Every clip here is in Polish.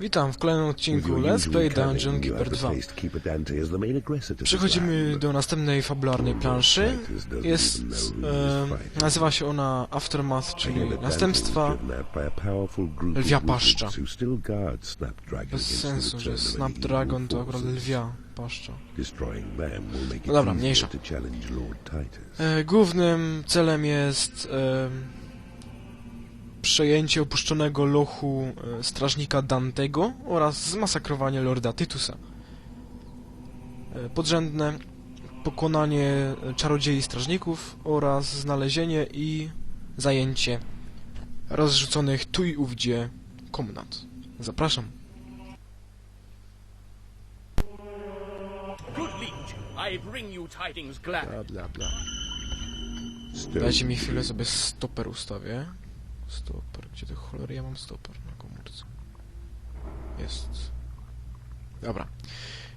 Witam w kolejnym odcinku Let's Play Dungeon Keeper 2. Przechodzimy do następnej fabularnej planszy. Jest, e, nazywa się ona Aftermath, czyli następstwa lwia paszcza. Bez sensu, że Snapdragon to akurat lwia paszcza. No dobra, mniejsza. E, głównym celem jest e, przejęcie opuszczonego lochu e, strażnika Dantego oraz zmasakrowanie Lorda Tytusa. E, podrzędne pokonanie czarodziei strażników oraz znalezienie i zajęcie rozrzuconych tu i ówdzie komnat. Zapraszam. Bla bla bla. Dajcie mi chwilę sobie stoper ustawię. Stoper, gdzie to cholery ja mam stoper na komórce? Jest. Dobra.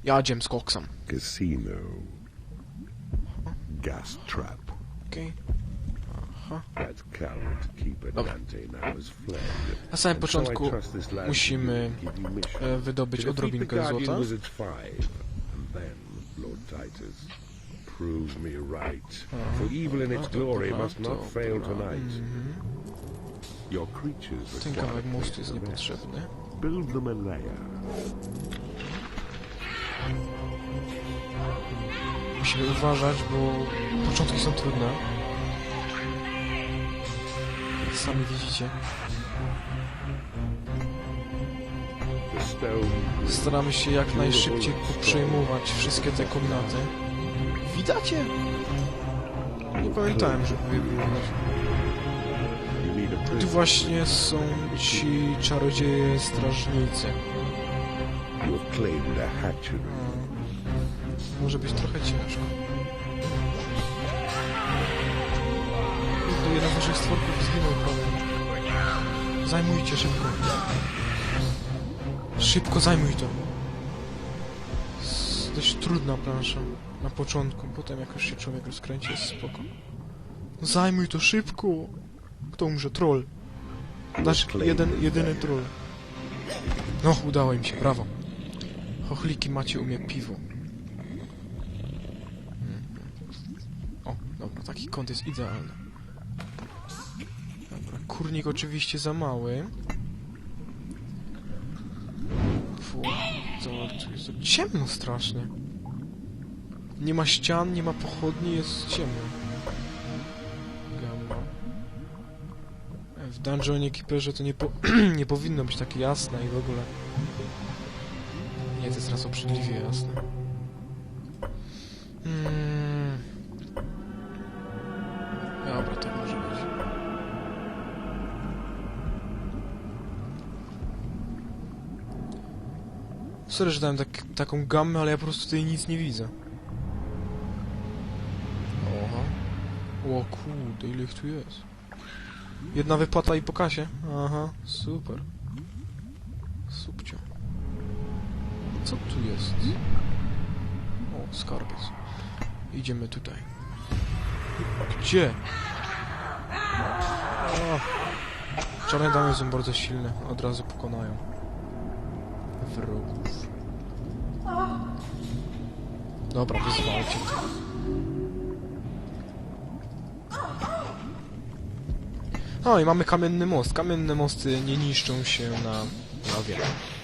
Jadziem z koksem. Casino. Gas trap. Okej. Aha. Dobra. Fled. Na samym początku musimy e, wydobyć odrobinkę złota. Prove me right. For evil in its dobra, glory must not fail tonight. Ten kawałek mostu jest niepotrzebny. Build them a lair. Musimy uważać, bo początki są trudne. Sami widzicie. Staramy się jak najszybciej przejmować wszystkie te komnaty. Widacie? Nie pamiętałem, żeby je było Tu właśnie są ci czarodzieje strażnicy. Może być trochę ciężko. To jeden z naszych stworków zginął prawie. Zajmujcie szybko. Szybko zajmuj to. Jest dość trudna plansza. Na początku, potem jak już się człowiek rozkręci jest spoko. Zajmuj to szybko! Kto umrze? Troll. Nasz jeden, jedyny troll. No, udało im się, brawo. Chochliki macie u mnie piwo. O, dobra, taki kąt jest idealny. Dobra, kurnik oczywiście za mały. Fu, to, to jest ciemno strasznie. Nie ma ścian, nie ma pochodni, jest ciemno. W Dungeonie Keeperze to nie, po nie powinno być takie jasne i w ogóle. Nie, to jest raz obrzydliwie jasne. Mm. Dobra, tak może być. Sorry, że dałem tak, taką gammę, ale ja po prostu tutaj nic nie widzę. Oha. O kurde, ile ich tu jest. Jedna wypłata i po kasie. Aha, super. Subcio. Co tu jest? O, skarbiec. Idziemy tutaj. Gdzie? Czarne damy są bardzo silne. Od razu pokonają. Wrogów. Dobra, wyzwalcie No i mamy kamienny most. Kamienne mosty nie niszczą się na lawie. Nie,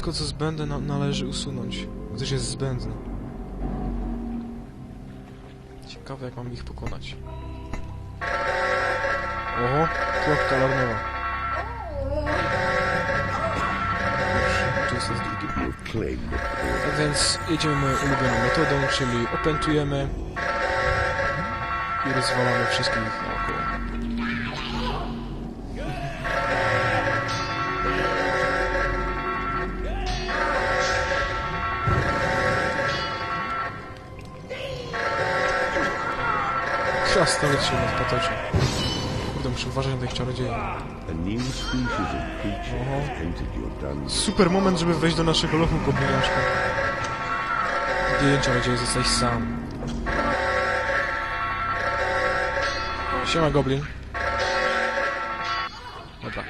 Wszystko co zbędne na należy usunąć, gdyż jest zbędne. Ciekawe jak mam ich pokonać. Oho, kropka alarmowa. Tak więc jedziemy ulubioną metodą, czyli opętujemy i rozwalamy wszystkich Czas stoleć się nad patoczem. Kurde, muszę uważać na tych czarodziei. Dungeon. Super moment, żeby wejść do naszego lochu gobliniaszka. Gdy czarodziej jesteś sam. Siema goblin. Dobra.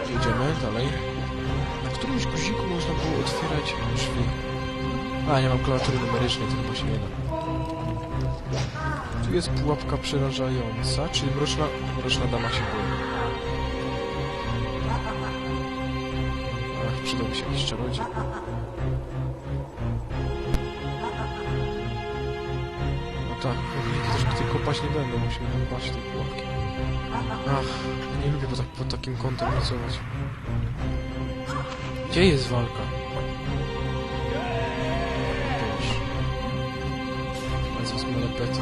Jedziemy dalej. Na którymś guziku można było otwierać drzwi. A, nie mam klawiatury numerycznej, to chyba się nie da. Tu jest pułapka przerażająca, czyli mroczna, mroczna dama się boi. Ach, przydałby się jakiś czarodziej. No tak, też tutaj kopać nie będą, musimy paść tej pułapki. Ach, nie lubię po, tak, pod takim kątem pracować. Gdzie jest walka? Jezus, malepety.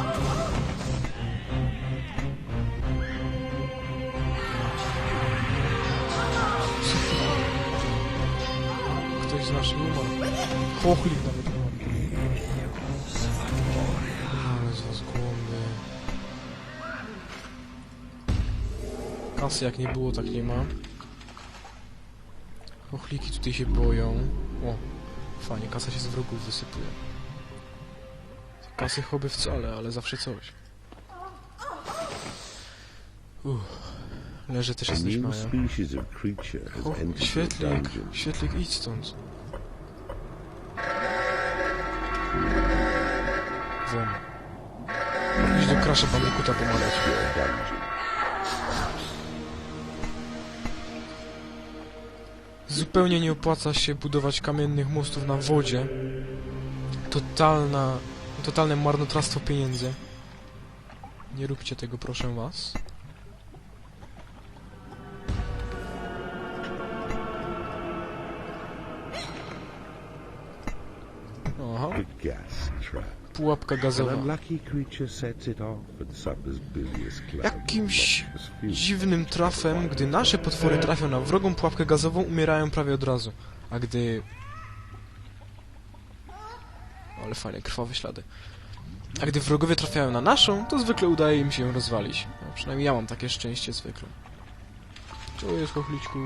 Ktoś z naszych umarł. Chochlik nawet umarł. Was głowy. Kasy jak nie było, tak nie ma. Chochliki tutaj się boją. O, fajnie, kasa się z wrogów wysypuje. Kasy choby wcale, ale zawsze coś. Uff. Leży też jesteś Maja. O, świetlik, świetlik, idź stąd. Won. Idź do Crasha Bandycoota pomagać. Zupełnie nie opłaca się budować kamiennych mostów na wodzie. Totalna, totalne marnotrawstwo pieniędzy. Nie róbcie tego, proszę was. Aha, pułapka gazowa. Jakimś dziwnym trafem, gdy nasze potwory trafią na wrogą pułapkę gazową, umierają prawie od razu. A gdy... Ale fajne, krwawe ślady. A gdy wrogowie trafiają na naszą, to zwykle udaje im się ją rozwalić. No, przynajmniej ja mam takie szczęście zwykle. Co jest, chochliczku?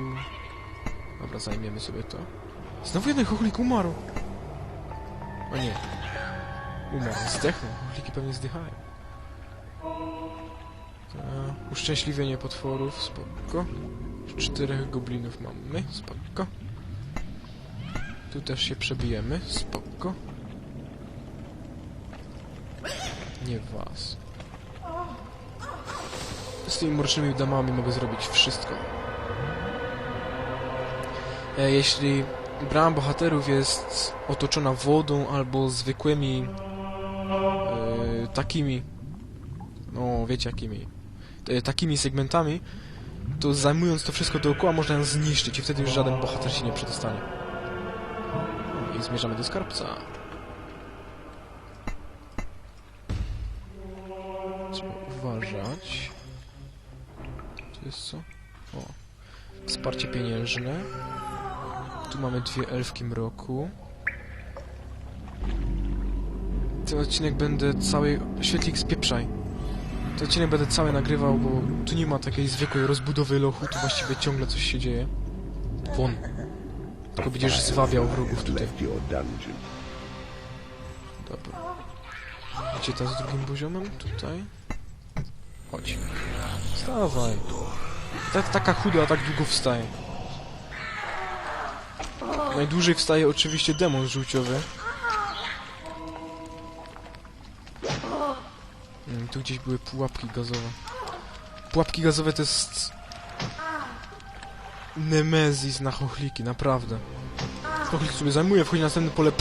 Dobra, zajmiemy sobie to. Znowu jeden chochlik umarł. O nie. Umarł, zdechnął. Chochliki pewnie zdychają. Ta, uszczęśliwienie potworów, spoko. Czterech goblinów mamy, spoko. Tu też się przebijemy, spoko. Nie was. Z tymi mrocznymi damami mogę zrobić wszystko. E, jeśli brama bohaterów jest otoczona wodą albo zwykłymi e, takimi no wiecie jakimi e, takimi segmentami to zajmując to wszystko dookoła można ją zniszczyć i wtedy już żaden bohater się nie przedostanie i zmierzamy do skarbca tu jest co? o wsparcie pieniężne tu mamy dwie elfki mroku ten odcinek będę cały... Świetlik spieprzaj. Ten odcinek będę cały nagrywał, bo tu nie ma takiej zwykłej rozbudowy lochu, tu właściwie ciągle coś się dzieje. Won. Tylko będziesz zwabiał wrogów tutaj. Dobra. Gdzie ta z drugim poziomem? Tutaj. Chodź. Wstawaj. Ta, taka chuda, tak długo wstaje. Najdłużej wstaje oczywiście demon żółciowy. Mm, tu gdzieś były pułapki gazowe. Pułapki gazowe to jest... Nemezis na chochliki, naprawdę. Chochlik sobie zajmuje, wchodzi na następne pole...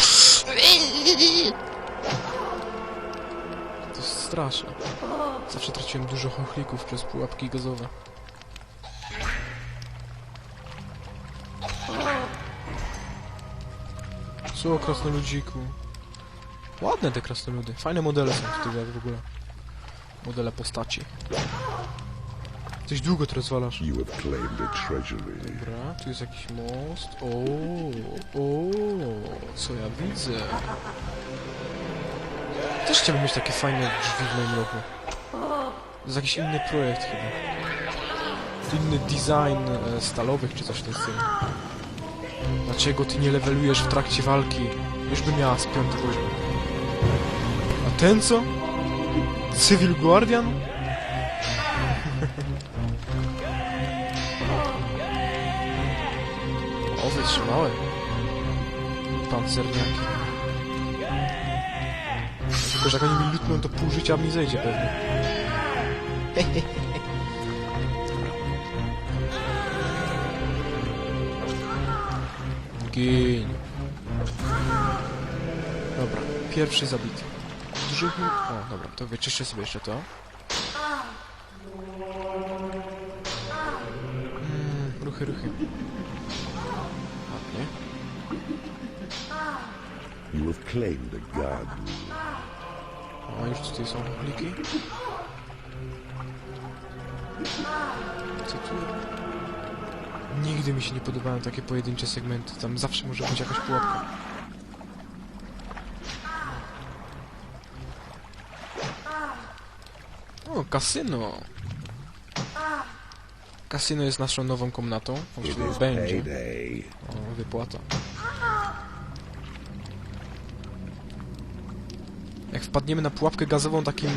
To jest straszne. Zawsze traciłem dużo chochlików przez pułapki gazowe. Co, krasnoludziku? Ładne te krasnoludy. Fajne modele są jak w ogóle. Modele postaci. Coś długo to rozwalasz. Dobra, tu jest jakiś most. O, o, co ja widzę? Też chciałbym mieć takie fajne drzwi w moim lochu. To jest jakiś inny projekt chyba. Inny design e, stalowych czy coś w tym stylu. Dlaczego ty nie levelujesz w trakcie walki? Już by miała z piąty poziom. A ten co? Civil Guardian? o, wytrzymałem. Pancerniaki. Tylko, że jak oni mi lutną, to pół życia mi zejdzie pewnie. Gin. Dobra, pierwszy zabity. Brzuchu... O, dobra, to wyczyszczę sobie jeszcze to. Mm, ruchy, ruchy. Ładnie. You have claimed a garden. O, już tutaj są pliki. Co tu? Nigdy mi się nie podobają takie pojedyncze segmenty. Tam zawsze może być jakaś pułapka. O, kasyno! Kasyno jest naszą nową komnatą. Właściwie będzie. O, wypłata. Jak wpadniemy na pułapkę gazową takim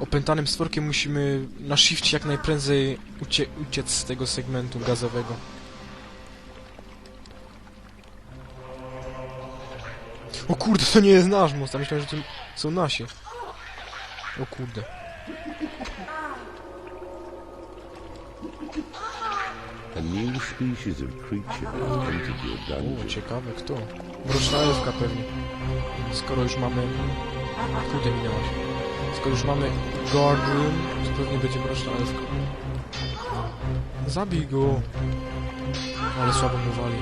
opętanym stworkiem, musimy na shifcie jak najprędzej ucie uciec z tego segmentu gazowego. O kurde, to nie jest nasz most, a myślałem, że to są nasi. O kurde. A new species of creature has entered your O, ciekawe, kto? Mroczna elfka pewnie. Skoro już mamy... Kurde, minęła się. Skoro już mamy guard room, to pewnie będzie mroczna elfka. Zabij go! Ale słabo mu wali.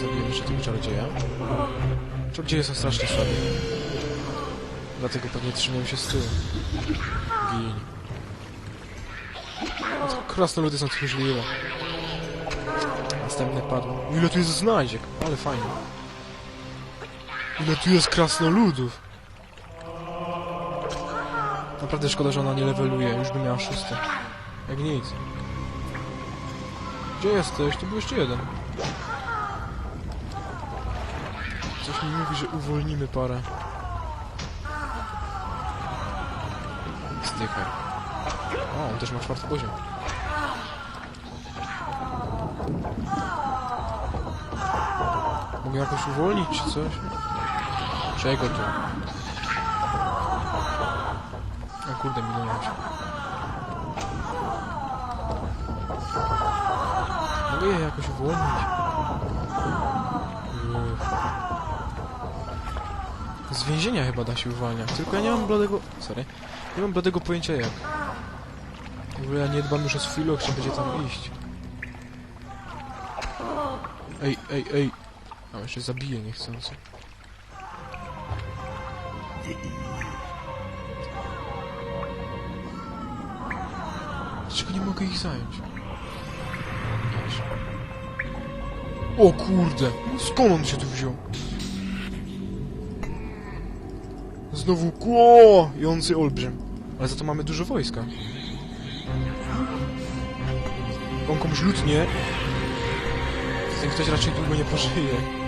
Zabijemy jeszcze tego czarodzieja. Czarodzieje są strasznie słabi. Dlatego pewnie trzymają się z tyłu. Gin. Krasnoludy są tchórzliwe. Następne padło. Ile tu jest znajdziek? Ale fajnie. Ile tu jest krasnoludów? Naprawdę szkoda, że ona nie leveluje. Już by miała szóste. Jak nic. Gdzie jesteś? To był jeszcze jeden. Coś mi mówi, że uwolnimy parę. Zdychaj. O, on też ma czwarty poziom. Mogę jakoś uwolnić czy coś? Czego tu? O kurde, minąłem się. Mogę je jakoś uwolnić? Uff. Z więzienia chyba da się uwalniać, tylko ja nie mam bladego... Sorry. Nie mam bladego pojęcia jak. W ogóle ja nie dbam już o swój lok, będzie tam iść. Ej, ej, ej. A jeszcze zabiję niechcący. Dlaczego nie mogę ich zająć? O kurde! Skąd on się tu wziął? Znowu kłojący olbrzym. Ale za to mamy dużo wojska. On komuś lutnie. Ten ktoś raczej długo nie pożyje.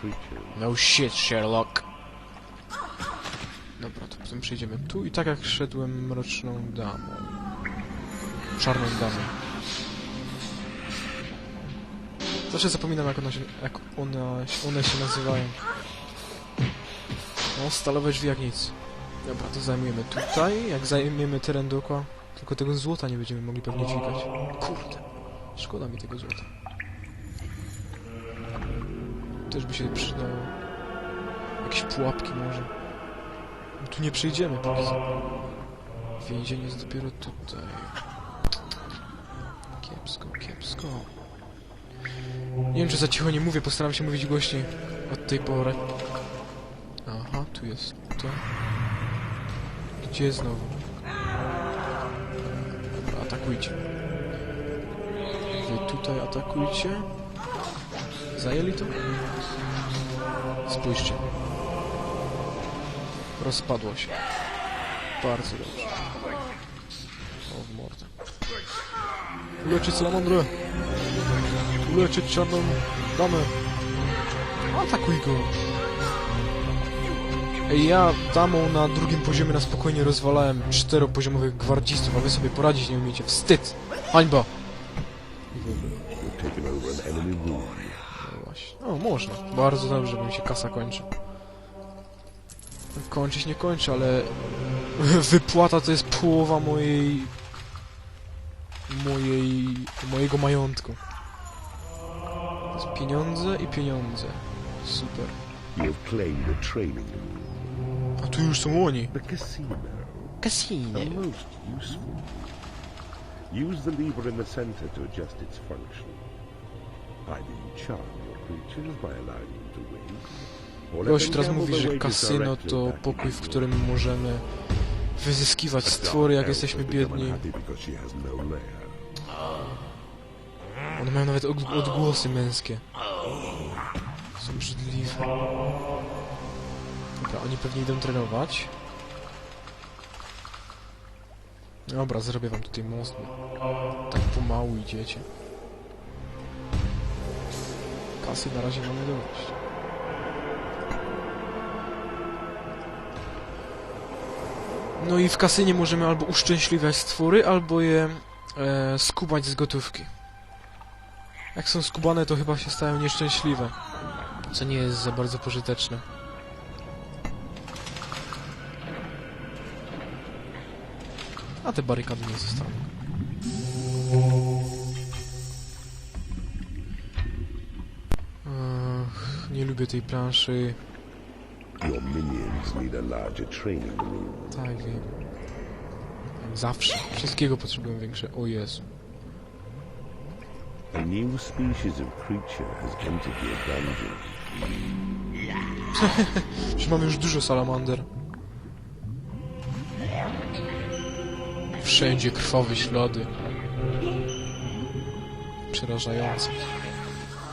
Creatures. No shit, Sherlock. Dobra, to potem przejdziemy tu i tak jak szedłem mroczną damą. Czarną damą. Zawsze zapominam jak, ona się, jak ona, one się nazywają. No, stalowe drzwi jak nic. Dobra, to zajmujemy tutaj. Jak zajmiemy teren dookoła, tylko tego złota nie będziemy mogli pewnie dźwigać. Kurde. Szkoda mi tego złota. Też by się przydało. Jakieś pułapki może. No tu nie przejdziemy póki co. Więzienie jest dopiero tutaj. Kiepsko, kiepsko. Nie wiem, czy za cicho nie mówię, postaram się mówić głośniej od tej pory. Aha, tu jest to. Gdzie znowu? Atakujcie. Wy tutaj atakujcie. Zajęli to? Spójrzcie. Rozpadło się. Bardzo dobrze. O, w mordę. Uleczyć salamandrę! Uleczyć czarną damę! Atakuj go! Ej, ja damą na drugim poziomie na spokojnie rozwalałem czteropoziomowych gwardzistów, a wy sobie poradzić nie umiecie. Wstyd! Hańba! No właśnie. O, można. Bardzo dobrze, bo mi się kasa kończy. Kończyć nie kończy, ale wypłata to jest połowa mojej... mojej... mojego majątku. To jest pieniądze i pieniądze. Super. You have claimed the training room. A tu już są oni. The casino. Casino. Are most useful. Use the lever in the center to adjust its function. Either you charm your creatures by allowing them to win, or let Gość them teraz mówi, że kasyno to pokój, w którym możemy wyzyskiwać The stwory, jak jesteśmy biedni. unhappy because she has no. One mają nawet od- odgłosy męskie. Są brzydliwe. Dobra, oni pewnie idą trenować. Dobra, zrobię wam tutaj most. Tak pomału idziecie. Kasy na razie mamy dość. No i w kasynie możemy albo uszczęśliwiać stwory, albo je e, skubać z gotówki. Jak są skubane, to chyba się stają nieszczęśliwe. Co nie jest za bardzo pożyteczne. A te barykady nie zostaną. Ach, nie lubię tej planszy. Your minions need a larger training room. Tak, wiem. Zawsze. Wszystkiego potrzebują większe. O Jezu. A new species of creature has entered your dungeon. Mamy już dużo salamander. Wszędzie krwawe ślady. Przerażające.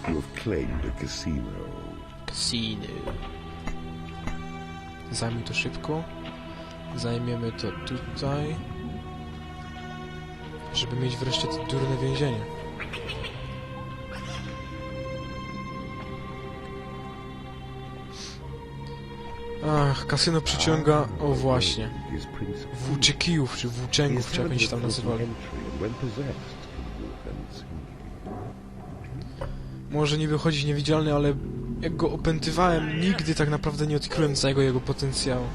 You have claimed a casino. Casino. Zajmij to szybko. Zajmiemy to tutaj. Żeby mieć wreszcie to durne więzienie. Ach, kasyno przyciąga... O właśnie. Włóczykijów, czy włóczęgów, czy jak oni się tam nazywali. Może nie wychodzić niewidzialny, ale jak go opętywałem, nigdy tak naprawdę nie odkryłem całego jego potencjału.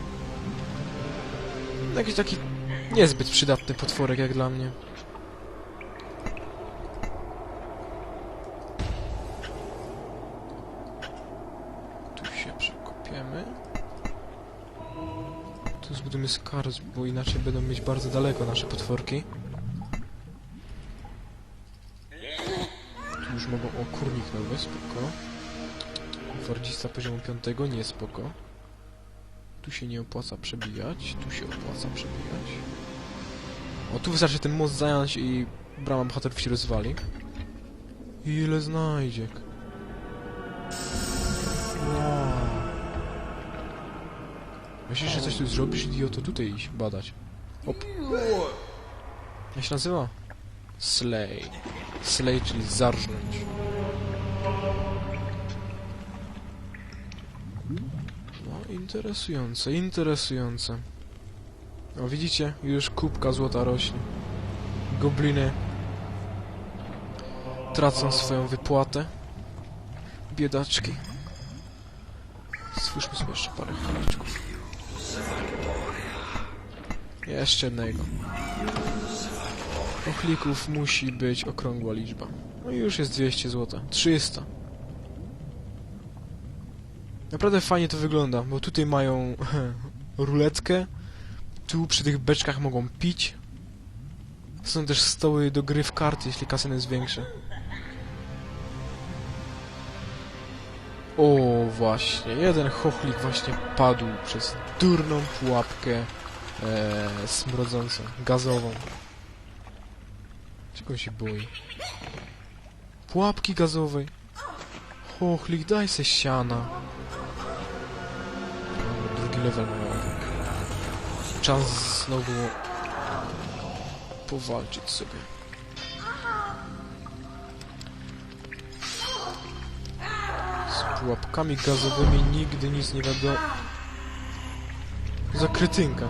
Jakiś taki niezbyt przydatny potworek jak dla mnie. Tu zbudujemy skars, bo inaczej będą mieć bardzo daleko nasze potworki. Tu już mogą... O, kurnik nowy, spoko. Gwardzista poziomu 5, nie spoko. Tu się nie opłaca przebijać, tu się opłaca przebijać. O, tu wystarczy ten most zająć i brama bohaterów się rozwali. Ile znajdziek. Wow. Myślisz, że coś tu zrobisz, idioto? Tutaj iść, badać. Hop. Jak się nazywa? Slay. Slay, czyli zarżnąć. No, interesujące, interesujące. O, widzicie? Już kubka złota rośnie. Gobliny tracą swoją wypłatę. Biedaczki. Stwórzmy sobie jeszcze parę chalaczków. Jeszcze jednego. Ochlików musi być okrągła liczba. No i już jest 200 zł. 300. Naprawdę fajnie to wygląda, bo tutaj mają ruletkę. Tu przy tych beczkach mogą pić. Są też stoły do gry w karty, jeśli kasyn jest większy. O, właśnie. Jeden chochlik właśnie padł przez durną pułapkę e, smrodzącą, gazową. Czego się boi? Pułapki gazowej. Chochlik, daj se siana. Drugi level mamy. Czas znowu powalczyć sobie. Pułapkami gazowymi nigdy nic nie wiadomo. Za kretynka.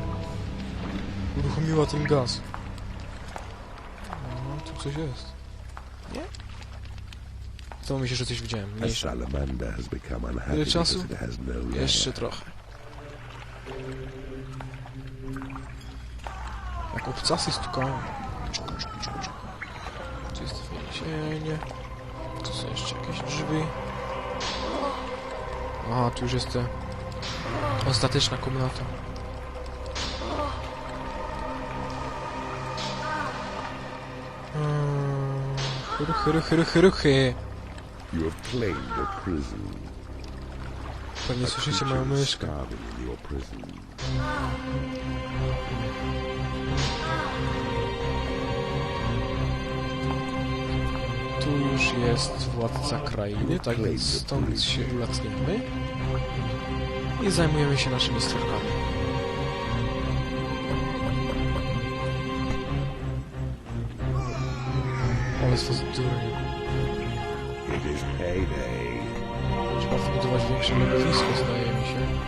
Uruchomiła ten gaz. No, tu coś jest. Nie? To mi się, że coś widziałem. Mniejsza. Ile czasu? no. Jeszcze trochę. Jak obcasy stukają. Tu jest więzienie. Tu są jeszcze jakieś drzwi. Aha, tu już jest ta ostateczna komnata. Eee, Ruchy, ruchy, ruchy, ruchy. Pewnie słyszycie moją myszkę. Już jest władca krainy, tak więc stąd się ulatniemy. I zajmujemy się naszymi sterkami. Ale to is payday. Trzeba wybudować większe lodowisko, zdaje mi się.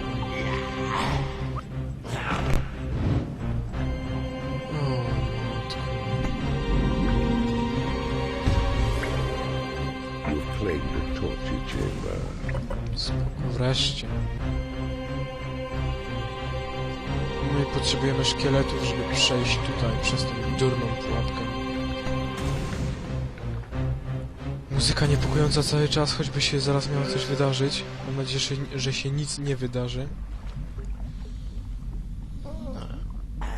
Spoko, wreszcie. No i potrzebujemy szkieletów, żeby przejść tutaj przez tą durną pułapkę. Muzyka niepokojąca cały czas, choćby się zaraz miało coś wydarzyć. Mam nadzieję, że, że się nic nie wydarzy.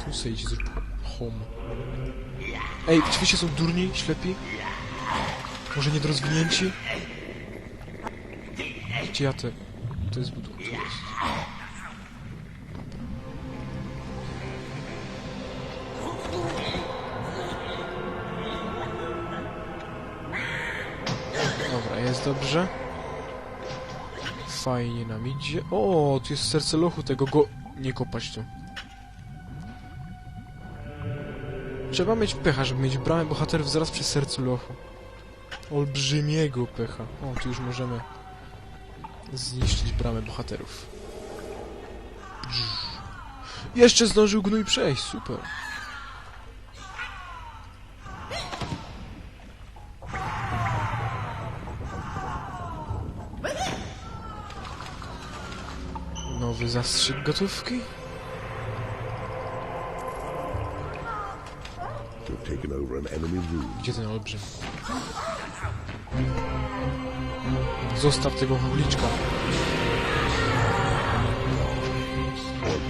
Tu sobie zrób home. Ej, oczywiście są durni, ślepi? Może niedorozwinięci? Gdzie ja te... To jest budka, tu jest. Dobra, jest dobrze. Fajnie nam idzie. O, tu jest serce lochu tego go... Nie kopać tu. Trzeba mieć pecha, żeby mieć bramę bohaterów zaraz przy sercu lochu. Olbrzymiego pecha. O, tu już możemy zniszczyć bramę bohaterów. Jeszcze zdążył gnój przejść, super. Nowy zastrzyk gotówki? Gdzie ten olbrzym?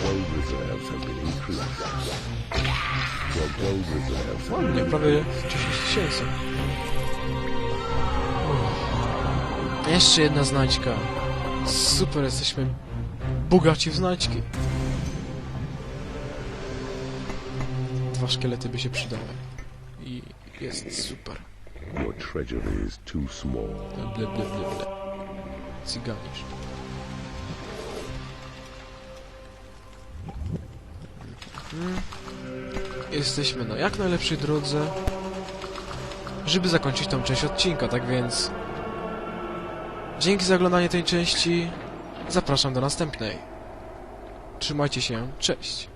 Gold reserves have Ładnie, prawie 10 tysięcy. Jeszcze jedna znajdźka. Super, jesteśmy bogaci w znajdźki. Dwa szkielety by się przydały. I jest super. Your is too small. Ble, ble, ble, ble. Cyganisz. Mm. Jesteśmy na jak najlepszej drodze, żeby zakończyć tą część odcinka, tak więc... Dzięki za oglądanie tej części. Zapraszam do następnej. Trzymajcie się, cześć.